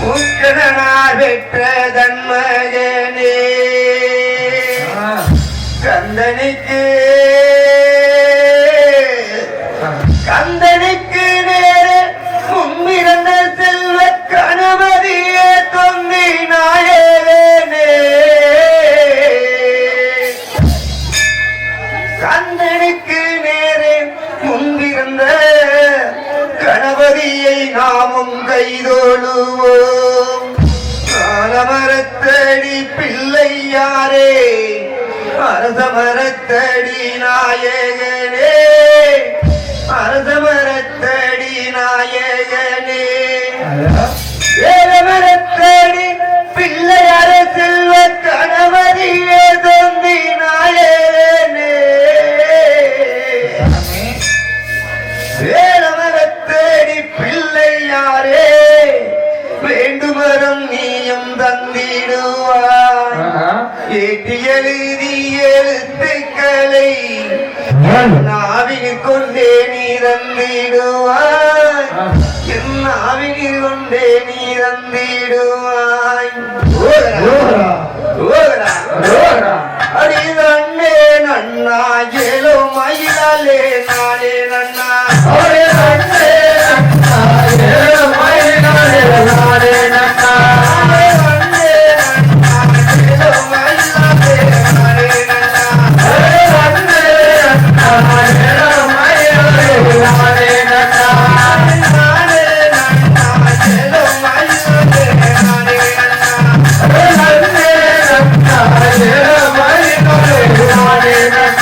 முக்கடனார் பெற்ற தன்மகனே கந்தனுக்கு கந்தனுக்கு நேரே முன்பிறந்த செல்வ கணபதியே தொந்தி நாயகனே. கந்தனுக்கு நேரே முன்பிருந்த கணபதியை நாமும் கைதோழுவோம். ஆலமரத்தடி பிள்ளை யாரே அரசமரத்தடி நாயகனே அரசமரத்தடி நாயகனே. நீயும் தந்திடுவாய். ஏற்றி எழுதி எழுத்துக்களை நாவின் கொண்டே நீ தந்திடுவாய். என் நாவின் கொண்டே நீ தந்திடுவாய். Amen.